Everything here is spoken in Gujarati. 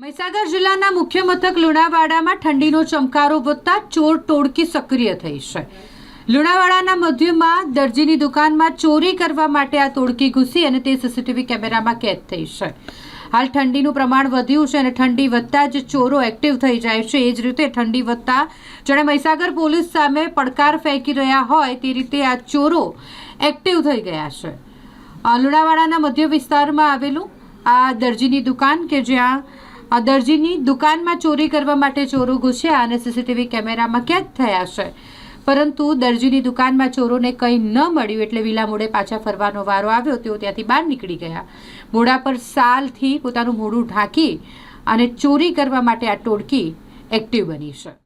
મહીસાગર જિલ્લાના મુખ્ય મથક લુણાવાડામાં ઠંડીનો ચમકારો વધતા ચોર ટોળકી સક્રિય થઈ છે. લુણાવાડાના મધ્યમાં દરજીની દુકાનમાં ચોરી કરવા માટે આ ટોળકી ઘૂસી અને તે સીસીટીવી કેમેરામાં કેદ થઈ છે. હાલ ઠંડીનું પ્રમાણ વધ્યું છે અને ઠંડી વધતા જ ચોરો એક્ટિવ થઈ જાય છે. એ જ રીતે ઠંડી વધતા જાણે મહીસાગર પોલીસ સામે પડકાર ફેંકી રહ્યા હોય તે રીતે આ ચોરો એક્ટિવ થઈ ગયા છે. લુણાવાડાના મધ્ય વિસ્તારમાં આવેલું આ દરજીની દુકાન કે જ્યાં આ દરજીની દુકાનમાં ચોરી કરવા માટે ચોરો ઘૂસ્યા અને સીસીટીવી કેમેરામાં કેદ થયા છે. પરંતુ દરજીની દુકાનમાં ચોરોને કંઈ ન મળ્યું એટલે વિલા મોડે પાછા ફરવાનો વારો આવ્યો. તેઓ ત્યાંથી બહાર નીકળી ગયા. મોઢા પર સાલથી પોતાનું મોઢું ઢાંકી અને ચોરી કરવા માટે આ ટોળકી એક્ટિવ બની છે.